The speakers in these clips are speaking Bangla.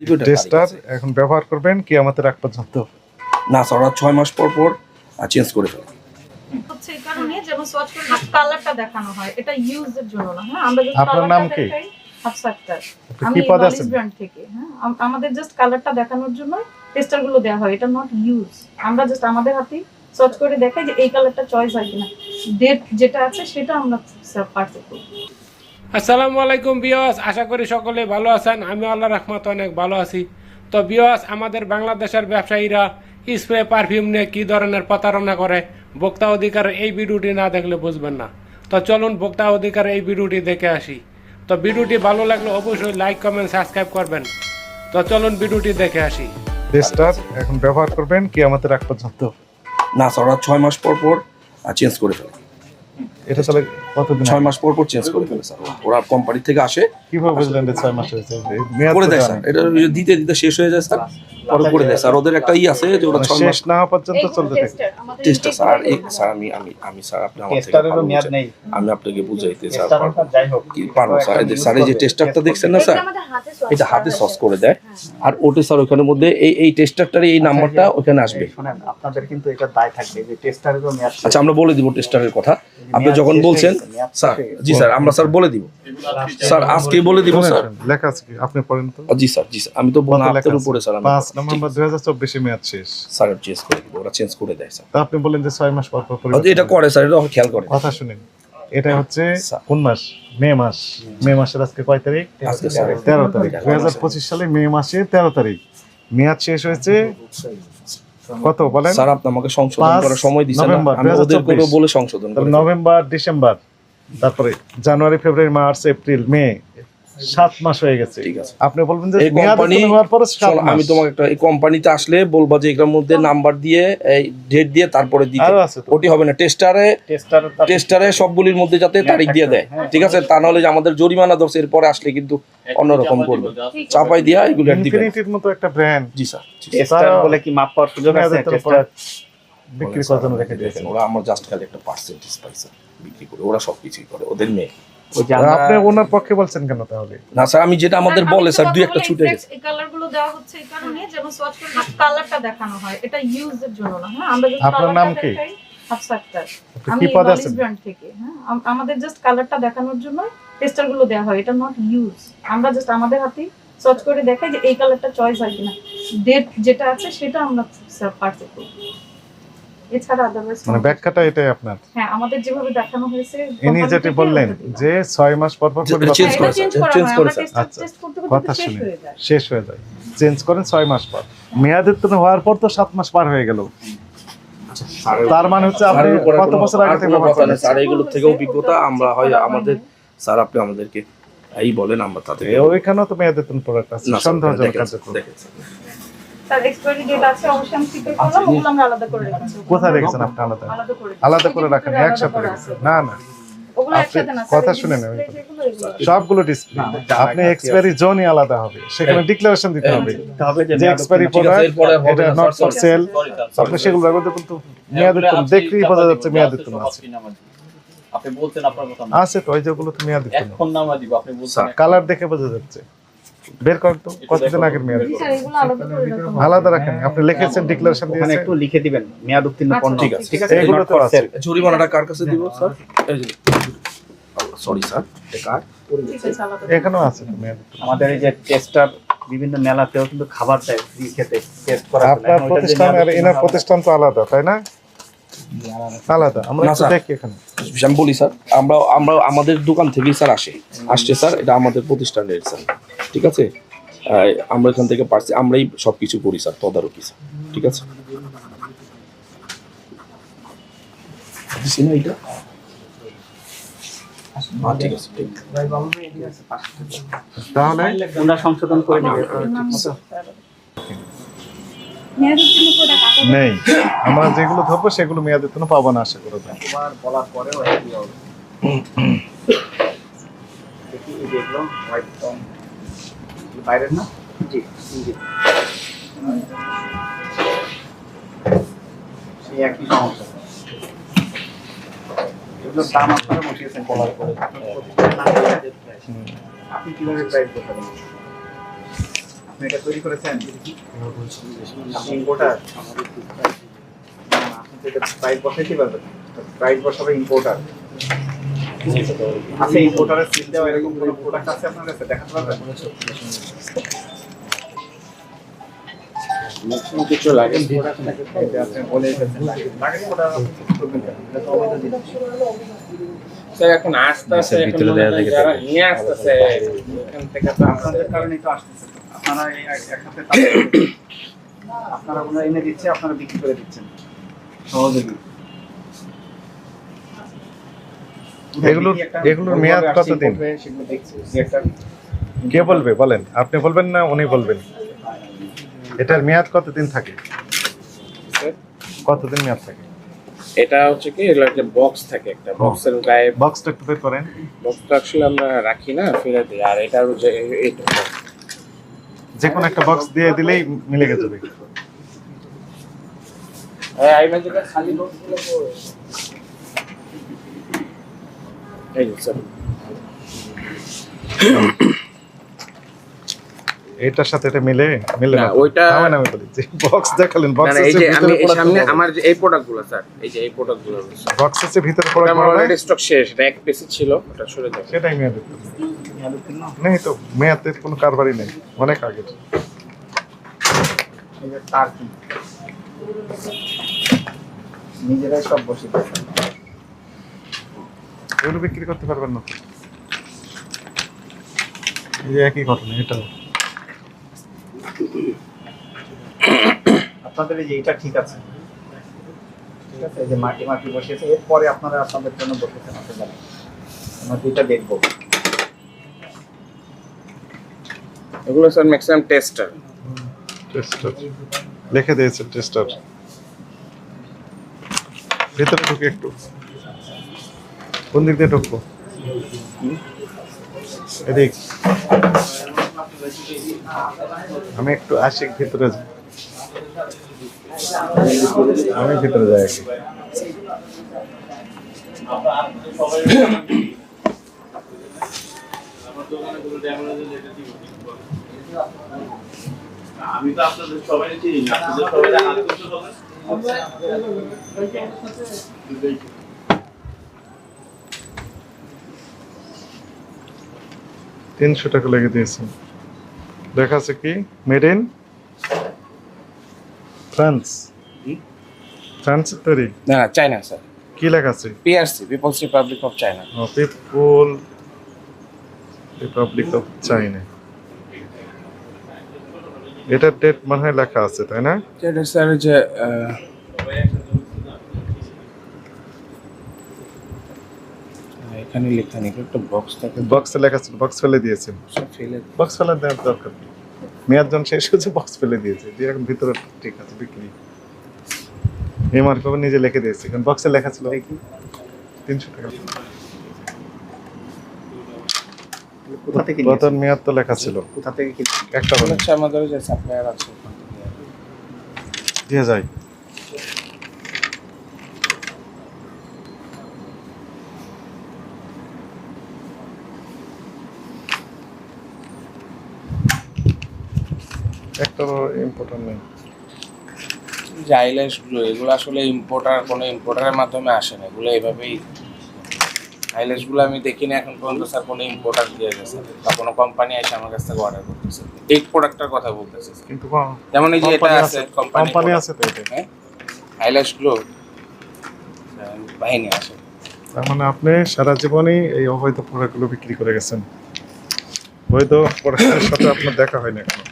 টেস্টার এখন ব্যবহার করবেন কি আমাদের আগ পর্যন্ত। না স্যার ওরা ছয় মাস পর পর চেঞ্জ করে ফেলে হচ্ছে এই কারণে যেমন সোয়াচ করে কালারটা দেখানো হয় এটা ইউজের জন্য না হ্যাঁ? আমরা যদি আপনার নাম কি? হাফসা আক্তার আপনি আমি কি পদে নলেজ আছেন? ব্র্যান্ড থেকে হ্যাঁ? আমাদের জাস্ট কালারটা দেখানোর জন্য টেস্টারগুলো দেওয়া হয় এটা নট ইউজ আমরা জাস্ট আমাদের হাতে সার্চ করে দেখাই যে এই কালারটা চয়েস হয় কিনা। ডেট যেটা আছে সেটা আমরা করি আসসালামু আলাইকুম বিয়াস আশা করি সকলে ভালো আছেন। আমি আল্লাহ রহমত অনেক ভালো আছি। তো বিয়াস আমাদের বাংলাদেশের ব্যবসায়ীরা স্প্রে পারফিউম নিয়ে কী ধরনের প্রতারণা করে ভোক্তা অধিকার এই ভিডিওটি না দেখলে বুঝবেন না। তো চলুন ভোক্তা অধিকার এই ভিডিওটি দেখে আসি। তো ভিডিওটি ভালো লাগলে অবশ্যই লাইক কমেন্ট সাবস্ক্রাইব করবেন। তো চলুন ভিডিওটি দেখে আসি। টেস্টার এখন ব্যবহার করবেন কি আমাদের আগ পর্যন্ত। না স্যার ছয় মাস পর পর চেঞ্জ করে ফেলে এটা তাহলে কতদিন ছয় মাস পর পর চেঞ্জ করে ফেলে স্যার। ওরা কোম্পানি থেকে আসে। কীভাবে বুঝলেন যে ছয় মাস হয়েছে? করে দেয় স্যার। এটা দিতে দিতে শেষ হয়ে যায় স্যার পরে করে দেয় স্যার। ওদের একটা ই আছে যে ওরা মানে ছয় মাস শেষ না পর্যন্ত চলতে থাকে। টেস্টার স্যার এই স্যার আমি আমি আমি স্যার আপনি আমার থেকে টেস্টারেরও মেয়াদ নেই। আমি আপনাকে বুঝাইতে স্যার পারব। যাই হোক কি পারব স্যার? এই যে- স্যার এই যে টেস্টারটা দেখছেন না স্যার? এটা হাতে সস করে দেয়। আর ওটা স্যার ওখানের মধ্যে এই এই টেস্টারটার এই নাম্বারটা ওখানে আসবে। শোনেন আপনাদের কিন্তু এটা দায় থাকবে যে টেস্টারেরও মেয়াদ আচ্ছা আমরা বলে দিব টেস্টারের কথা। আপনি যখন বলছেন স্যার। জি স্যার আমরা স্যার বলে দিব। স্যার আজকে বলে দিব স্যার। লেখা আছে কি? আপনি পড়েন তো। জি স্যার জি স্যার। আমি তো বললাম আপনার উপরে স্যার আমি পাঁচ নভেম্বর দুই হাজার চব্বিশে মেয়াদ শেষ। স্যার চেঞ্জ করে দিব ওরা চেঞ্জ করে দেয় স্যার। তা আপনি বলেন যে ছয় মাস পর পর ও, পরিবর্তন এটা করে স্যার এটা খেয়াল করে। কথা শুনেন এটা হচ্ছে কোন মাস? মে মাস। মে মাসের আজকে কয় তারিখ? তেরো তারিখ। দুই হাজার পঁচিশ সালে মে মাসে তেরো তারিখ। মেয়াদ শেষ হয়েছে কত বলেন? স্যার আপনি আমাকে সংশোধন করার সময় দিচ্ছেন আমি ওদের 2024 করে বলে সংশোধন তাহলে নভেম্বর ডিসেম্বর তারপরে জানুয়ারি ফেব্রুয়ারি মার্চ এপ্রিল মে সাত মাস হয়ে গেছে। ঠিক আছে। আপনি বলবেন যে এই কোম্পানি হওয়ার পরে আমি তোমাকে একটা এই কোম্পানিতে আসলে বলব যে এটার মধ্যে নাম্বার দিয়ে এই ডেট দিয়ে তারপরে দিতে। ওটি হবে না টেস্টারে টেস্টার টেস্টারে সবগুলির মধ্যে যাতে তারিখ দিয়ে দেয়। হ্যাঁ। ঠিক আছে তা নাহলে যে আমাদের জরিমানা ধরছে এরপরে আসলে কিন্তু অন্যরকম করবে। চাপাই দিয়া এগুলো। ইনফিনিটির মতো একটা ব্র্যান্ড জি স্যার টেস্টার বলে কি মাপ পাওয়ার সুযোগ আছে? টেস্টার বিক্রি করার জন্য রেখে দিয়েছেন ওরা আমার জাস্ট খালি একটা পার্সেন্টেজ পাইছে বিক্রি করে। ওরা সবকিছুই করে ওদের মেয়ে। আপনি ওনার পক্ষে বলছেন কেন তাহলে? না স্যার আমি যেটা আমাদের বলে স্যার দুই একটা ছুটে গেছে। এই কালারগুলো দেওয়া হচ্ছে এই কারণে যেমন সোয়াচ করে কালারটা দেখানো হয়। এটা ইউজের জন্য না হ্যাঁ? আমরা যদি আপনার নাম কি? আমি ব্র্যান্ড থেকে হ্যাঁ? আমাদের জাস্ট কালারটা দেখানোর জন্য টেস্টারগুলো দেওয়া হয় এটা নট ইউজ আমরা জাস্ট আমাদের হাতে সার্চ করে দেখাই যে এই কালারটা চয়েস হয় কিনা। ডেট যেটা আছে সেটা আমরা করি এছাড়া আদারওয়াইজ মানে ব্যাখ্যাটা এটাই আপনার। হ্যাঁ আমাদের যেভাবে দেখানো হয়েছে ইনি যেটি বললেন যে ছয় মাস পর করে করা আচ্ছা। কথা শেষ শুনে হয়ে যায়। শেষ হয়ে যায়। চেঞ্জ করেন মাস পর। মেয়াদ উত্তীর্ণ হওয়ার পর তো সাত মাস পার হয়ে গেল। তার মানে হচ্ছে আপনি কত বছর আগে থেকে ব্যবহার স্যার এগুলো থেকে অভিজ্ঞতা আমরা হয় আমাদের স্যার আপনি আমাদেরকে এই বলেন আমরা তাদের ওইখানেও তো মেয়াদ উত্তীর্ণ প্রোডাক্ট আছে সন্দেহজনক স্যার। তার expiry date আছে, অবশ্যই আমি স্বীকার করলাম, ওগুলো আমরা আলাদা করে রেখেছি। কোথায় রেখেছেন আপনি আলাদা? আলাদা করে আলাদা করে রাখেন একসাথে রেখেছেন। না না। আপনি কথা শুনে। সবগুলো ডিসপ্লে আপনি এক্সপায়ারি জোনই আলাদা হবে। সেখানে ডিক্লারেশন দিতে হবে। যে যে এক্সপায়ারি উত্তীর্ণ। ঠিক আছে, প্রোডাক্ট এটা নট ফর সেল আপনি সেগুলো কিন্তু মেয়াদ দেখলেই বোঝা যাচ্ছে মেয়াদ উত্তীর্ণ আছে। আপনি বলছেন আপনার কথা আছে তো ওই যেগুলো তো মেয়াদ উত্তীর্ণ এখন নামা দিব আপনি বলছেন কালার দেখে বোঝা যাচ্ছে। বের করেন তো কতদিন আগের মেয়াদ? এগুলো আলাদা করে রাখেন আপনি লিখেছেন ডিক্লারেশন দিয়েছেন একটু লিখে দিবেন মেয়াদ উত্তীর্ণ আচ্ছা, পণ্য। ঠিক আছে, ঠিক আছে? তো আছে। জরিমানাটা কার কাছে দিব স্যার? সরি স্যার এটা কার? করে। এখানেও আছে মেয়াদ আমাদের এই যে টেস্টার বিভিন্ন মেলাতেও কিন্তু খাবার দেয় ফ্রি খেতে টেস্ট জন্য। আপনার যে প্রতিষ্ঠান আর এনার প্রতিষ্ঠান তো আলাদা তাই না? আলাদা। আমরা না, একটু স্যার। দেখি এখানে। আমি বলি স্যার আমরা আমরা আমাদের দোকান থেকেই স্যার আসে। আসছে স্যার এটা আমাদের প্রতিষ্ঠানের স্যার। ঠিক আছে? আমরা এখান থেকে পারছি আমরাই সব কিছু করি স্যার তদারকি স্যার। ঠিক আছে? এটা? আছে। তাহলে সংশোধন করে নেবে নাম মতো। মেয়াদ উত্তীর্ণ product আলাদা নেই। আমরা যেগুলো ধরবো সেগুলো মেয়াদ উত্তীর্ণ পাবো না আশা করা। তোমার বলার পরেও একই দেখি এই দেখল হোয়াইট বাইরের না? জি। জি। সেই একই সমস্যা। এগুলোর দাম আপনারা বসিয়েছেন। বলার পরে আপনি কীভাবে প্রাইস দেখাবেন আপনি এটা তৈরি করেছেন? আপনি ইম্পোর্টার আপনি তো এটা প্রাইস বসাইতে পারবেন। প্রাইস বসাবে ইম্পোর্টার আছে ইম্পোর্টারের সিল দেওয়া এরকম কোনো প্রোডাক্ট আছে আপনার কাছে? দেখাতে পারবেন? কিছু লাগে। স্যার এখন আস্তে আস্তে এখন যারা নিয়ে আসতেছে এখান থেকে তো আপনাদের কারণেই তো আসতেছে। আপনারা একসাথে আপনারা ওনারা এনে দিচ্ছে আপনারা বিক্রি করে দিচ্ছেন। সহযোগী এগুলোর- এগুলোর মেয়াদ কতদিন? import হয়ে সেগুলো দেখছি। যে একটা কে বলবে? বলেন। আপনি বলবেন না উনি বলবেন। এটার মেয়াদ কতদিন থাকে? কতদিন মেয়াদ থাকে? এটা হচ্ছে কি এগুলো একটা বক্স থাকে একটা বক্সের গায়ে বক্সটা একটু বের করেন। বক্সটা আসলে আমরা রাখি না ফেলে দিই। আর এটার যে এটা যে কোনো একটা বক্স দিয়ে দিলেই মিলে গেছে। হ্যাঁ এই স্যার এটার সাথে এটা মিলে মিলে না, ওইটা- না আমি বলি যে বক্স দেখালেন বক্স এই যে আমি এই সামনে ভিতরে আমার যে এই প্রোডাক্টগুলো স্যার এই যে এই প্রোডাক্টগুলো বক্স আছে ভিতরে প্রোডাক্ট আমার অলরেডি স্টক শেষ এটা ছিল ওটা সরে যাবে। সেটাই মেয়াদ নেই তো মেয়াদের কোনো কারবারই নেই অনেক আগের। এই যে তার কি? নিজেরাই সব বসে। এগুলো বিক্রি করতে পারবেন না। এই যে একই ঘটনা এটাও। আপনাদের এই যে এটা ঠিক আছে। ঠিক আছে এই যে মাটি মাটি বসিয়েছে এরপরে আপনারা আপনাদের জন্য বসেছেন আপনি আমরা দুইটা দেখব। এগুলো স্যার ম্যাক্সিমাম টেস্টার টেস্টার লিখে দিয়েছে টেস্টার ভেতরে ঢুকে একটু। কোন দিক দিয়ে ঢুকবো? এদিক। আমি একটু আসি ভিতরে আমি ভিতরে যাই আমি তো আপনাদের সবাই চিনি না আপনাদের সবাই আত্মীয় হবে তিনশো টাকা লেগে দিয়েছে লেখা আছে কি মেড ইন ফ্রান্স ফ্রান্স তৈরি? না না চায়না স্যার কি লেখা আছে? PRC people's republic of China people republic of China এটা ডেট মানে হয় লেখা আছে তাই না? স্যার যে এখানে লেখা নেই একটা বক্স থাকে। বক্সে লেখা ছিল বক্স ফেলে দিয়েছেন সব ফেলে বক্স ফেলে দেওয়ার দরকার নেই। মেয়াদ জন শেষ হয়েছে বক্স ফেলে দিয়েছে। দিয়ে এখন ভিতরে ঠিক আছে বিক্রি। এমআর পাবে নিজে লিখে দিয়েছে। কারণ বক্সে লেখা ছিল কি তিনশো টাকা। কোথা থেকে মেয়াদ তো লেখা ছিল। কোথা থেকে একটা এগুলো আমাদের যে সাপ্লায়ার আছে। দিয়ে যায় একটা ইম্পর্টেন্ট নেই। যে আইল্যান্সগুলো এগুলো আসলে ইম্পোর্টার কোনো ইম্পোর্টারের মাধ্যমে আসে না। এগুলো এইভাবেই আইল্যান্সগুলো আমি দেখি না এখন পর্যন্ত স্যার কোনো ইম্পোর্টার দিয়ে গেছে বা কোনো কোম্পানি এসে আমার কাছ থেকে অর্ডার করতেছে। এই প্রোডাক্টটার কথা বলতেছে কিন্তু যেমন এই যে এটা আছে আছে কোম্পানি আছে তো এটা। হ্যাঁ? আইল্যান্সগুলো বাহিনী আসে। তার মানে আপনি সারা জীবনই এই অবৈধ প্রোডাক্টগুলো বিক্রি করে গেছেন। বৈধ প্রোডাক্টের সাথে আপনার দেখা হয়নি এখনও। এই যে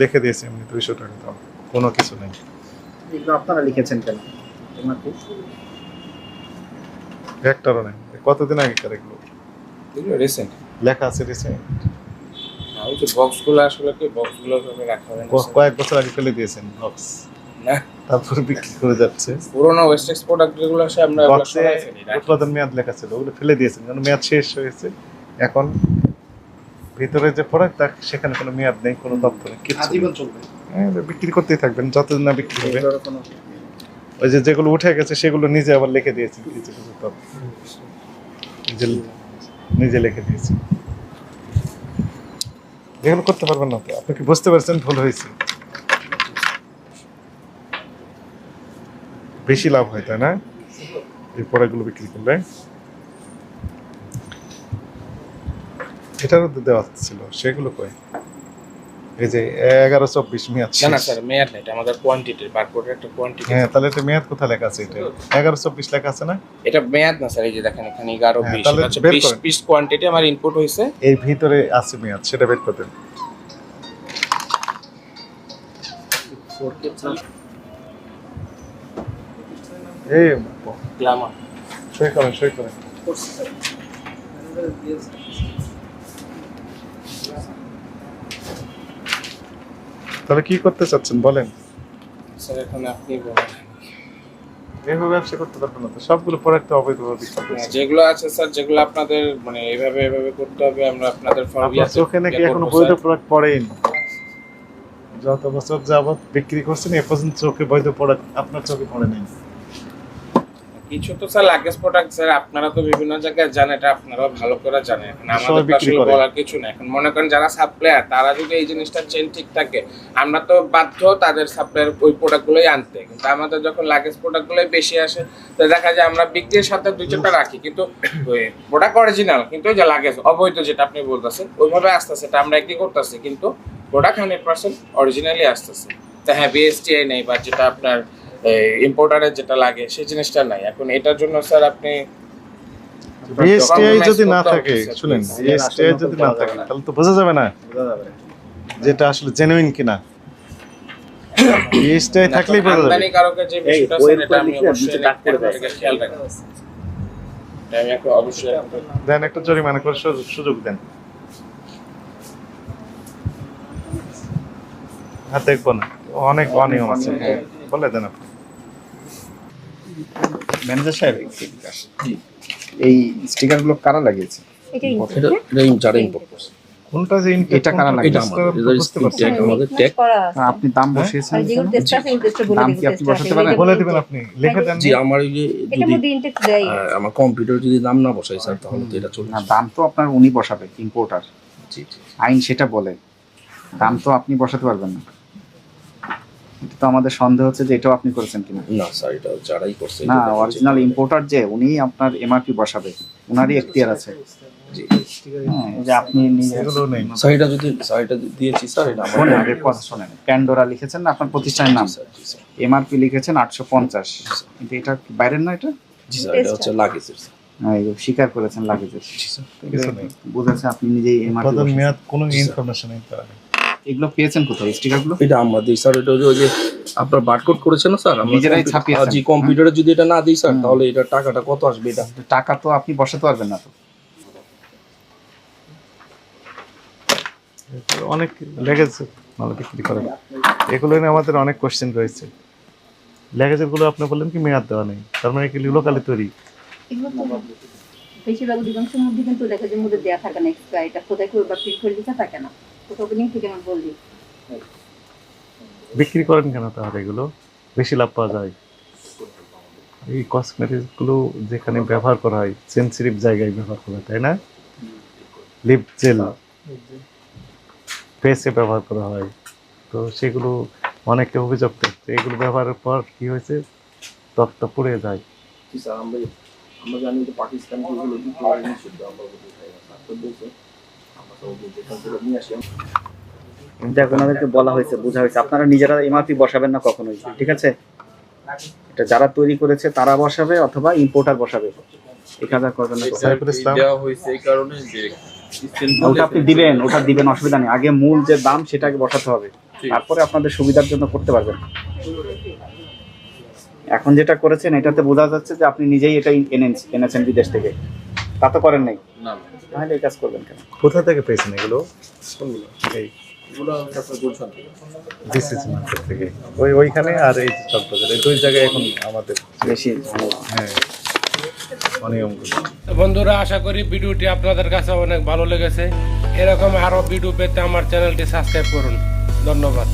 লিখে দিয়েছি আমি দুইশো টাকা দাম কোনো কিছু নেই। এগুলো আপনারা লিখেছেন কেন? তোমার কি? একটারও নেই। কতদিন আগেকার এগুলো? এগুলো রিসেন্ট লেখা আছে রিসেন্ট ওই যে বক্সগুলো আসলে কি বক্সগুলো রাখা হয় কয়েক বছর আগে ফেলে দিয়েছেন বক্স না। তারপরে বিক্রি করে যাচ্ছে। পুরোনো ওয়েস্টেক্স প্রোডাক্ট যেগুলো আছে আমরা বক্সে সরাই ফেলি, রাখি। উৎপাদন মেয়াদ লেখা ছিল ওগুলো ফেলে দিয়েছেন কারণ মেয়াদ শেষ হয়েছে। এখন ভিতরে যে প্রোডাক্ট সেখানে কোনো মেয়াদ নেই কোনো তথ্য নেই কিছু হ্যাঁ, বিক্রি করতেই থাকবেন যতদিন না বিক্রি হবে। ওই যে যেগুলো উঠে গেছে সেগুলো নিজে আবার লিখে দিয়েছেন কিছু কিছু তথ্য। নিজে লিখে দিয়েছি যেগুলো করতে পারবেন না তো আপনি কি বুঝতে পারছেন? ভুল হয়েছে। বেশি লাভ হয় তাই না? এই প্রোডাক্টগুলো বিক্রি করলে। এটারও তো দেওয়া ছিল সেগুলো কই? এই যে এগারো চব্বিশ মেয়াদ না না স্যার মেয়াদ না এটা আমাদের কোয়ান্টিটি বারকোডের একটা কোয়ান্টিটি হ্যাঁ তাহলে এটা মেয়াদ কোথায় লেখা আছে এটা? এগারো চব্বিশ লেখা আছে না? এটা মেয়াদ না স্যার এই যে দেখেন এখানে এগারো হ্যাঁ, বিশ পিস কোয়ান্টিটি আমার ইনপুট হয়েছে এর ভিতরে আছে মেয়াদ সেটা বের করতেন এই গ্লামার। সই করেন সই করেন। তাহলে কি করতে চাচ্ছেন? বলেন। স্যার এখানে আপনি বলেন। এইভাবে ব্যবসা করতে পারবেন না তো? সবগুলো প্রোডাক্ট অবৈধভাবে বিক্রি যেগুলো আছে স্যার যেগুলো আপনাদের মানে এইভাবে এভাবে করতে হবে আমরা আপনাদের চোখে নাকি এখনও বৈধ প্রোডাক্ট পড়েন? যত বছর যাবত বিক্রি করছেন এ পর্যন্ত চোখে বৈধ প্রোডাক্ট আপনার চোখে পড়ে নেই। কিছু তো স্যার লাগেজ প্রোডাক্ট স্যার আপনারা তো বিভিন্ন জায়গায় জানেন এটা আপনারাও ভালো করে জানেন। এখন আমাদের তো আসলে বলার কিছু না এখন মনে করেন যারা সাপ্লায়ার তারা যদি এই জিনিসটা চেন ঠিক থাকে আমরা তো বাধ্য তাদের সাপ্লায়ার ওই প্রোডাক্টগুলোই আনতে। কিন্তু আমাদের যখন লাগেজ প্রোডাক্টগুলোই বেশি আসে তো দেখা যায় আমরা বিক্রির সাথে দুই চারটা রাখি। কিন্তু প্রোডাক্ট অরিজিনাল কিন্তু ওই যে লাগেজ অবৈধ যেটা আপনি বলতেছেন ওইভাবে আসতেছে এটা আমরা একই করতেছি। কিন্তু প্রোডাক্ট হান্ড্রেড পার্সেন্ট অরিজিনালি আসতেছে। তা হ্যাঁ বিএসটিআই নেই বা যেটা আপনার ইম্পোর্টারের যেটা লাগে সেই জিনিসটা নাই। এখন এটার জন্য স্যার আপনি বিএসটিআই যদি না থাকে শুনেন বিএসটিআই যদি না থাকে তাহলে তো বোঝা যাবে না বোঝা যাবে। না। যেটা আসলে জেনুইন কিনা। বিএসটিআই থাকলেই বোঝা যাবে। আমদানি যে বিষয়টা স্যার এটা আমি অবশ্যই নিচে দাগ করে দেয়। এটাকে খেয়াল রাখব আমি এখন অবশ্যই দেন একটা জরিমানা করে সুযোগ- সুযোগ দেন। দেখব না। অনেক অনিয়ম আছে। হ্যাঁ, বলে দেন আপনি। ম্যানেজার সাহেব এই স্টিকারগুলো কারা লাগিয়েছে? এটা এটা যারা ইম্পোর্ট করছে। কোনটা যে এটা কারা কোনটা লাগে? এটা test আমাদের করা এটা বুঝতে পারছি। ট্যাগ না। আমাদের ট্যাগ আর আপনি দাম বসিয়েছেন। আর যেগুলো টেস্ট আছে এই টেস্টে বলে দাম কি আপনি বসাতে পারেন? বলে দিবেন আপনি। লিখে দেন। জি আমার এই যে যদি মধ্যে ইনটেক্স দেয়। আহ, আমার কম্পিউটার যদি দাম না বসাই স্যার তাহলে তো এটা চলবে। না দাম তো আপনার উনি বসাবে ইম্পোর্টার জি জি। আইন সেটা বলে। দাম তো আপনি বসাতে পারবেন না। তো আমাদের সন্দেহ হচ্ছে যে এটাও আপনি করেছেন কিনা। না স্যার এটা যারাই করছে না অরিজিনাল ইম্পোর্টার যে উনি আপনার এমআরপি বসাবে। ওনারই এখতিয়ার আছে। জি। হ্যাঁ, যে আপনি নিজে এগুলো নেই। স্যার এটা যদি স্যার এটা দিয়েছি স্যার এটা আমার আগে কথা শোনেন। প্যান্ডোরা লিখেছেন না আপনার প্রতিষ্ঠানের নাম? এমআরপি লিখেছেন আটশো পঞ্চাশ। কিন্তু এটা বাইরের না এটা? জি স্যার এটা হচ্ছে লাগেজের স্যার। হ্যাঁ, স্বীকার করেছেন লাগেজের বুঝেছে আপনি নিজেই এমআরপি মেয়াদ কোনো ইনফরমেশন নেই তার। এগুলো পেয়েছেন কোথায়? স্টিকারগুলো? এটা আমরা দিই স্যার এটা ওই যে আপনার বারকোড করেছেন না স্যার? নিজেরাই কম্পিউটার- ছাপিয়েছেন। জি কম্পিউটারে যদি এটা না দিই স্যার তাহলে এটা টাকাটা কত আসবে এটা? টাকা তো আপনি বসাতে পারবেন না তো। অনেক লেগেজ মাল বিক্রি করে। এগুলো নিয়ে আমাদের অনেক কোশ্চেন রয়েছে। লেগেজেরগুলো আপনি বললেন কি মেয়াদ দেওয়া নেই তার মানে কি লোকালি তৈরি? বেশিরভাগ অধিকাংশের মধ্যে কিন্তু লেখাজের মধ্যে দেওয়া থাকে না এক্সট্রা এটা কোথায় করে বা প্রিন্ট করে লেখা থাকে না। বললি বিক্রি করেন কেন তাহলে এগুলো বেশি লাভ পাওয়া যায় এই কসমেটিক্সগুলো যেখানে ব্যবহার করা হয় সেন্সিটিভ জায়গায় ব্যবহার করা হয় তাই না লিপ জেল ফেসে ব্যবহার করা হয় তো সেগুলো অনেকে অভিযোগ করছে এগুলো ব্যবহারের পর কি হয়েছে ত্বকটা পড়ে যায় আমরা আমরা জানি যে পাকিস্তান দেখ ওনাদেরকে বলা হয়েছে বোঝা হয়েছে। আপনারা নিজেরা এমআরপি বসাবেন না কখনোই ঠিক আছে? এটা যারা তৈরি করেছে তারা বসাবে অথবা ইম্পোর্টার বসাবে। এক হাজার করবেন না দেওয়া হয়েছে এই কারণে যে ওটা আপনি দিবেন ওটা দিবেন অসুবিধা নেই। আগে মূল যে দাম সেটাকে বসাতে হবে। তারপরে আপনাদের সুবিধার জন্য করতে পারবেন। এখন যেটা করেছেন এটাতে বোঝা যাচ্ছে যে আপনি নিজেই এটা এনেছেন এনেছেন বিদেশ থেকে। তা তো করেন নাই। না। তাহলে এই কাজ করবেন কেন? কোথা থেকে পেয়েছেন এগুলো? এই। ডিসিসি মার্কেট থেকে। ওই ওইখানে আর এই চকবাজার এই দুই জায়গায় এখন আমাদের বেশি হ্যাঁ বন্ধুরা আশা করি ভিডিওটি আপনাদের কাছে অনেক ভালো লেগেছে। এরকম আরও ভিডিও পেতে আমার চ্যানেলটি সাবস্ক্রাইব করুন। ধন্যবাদ।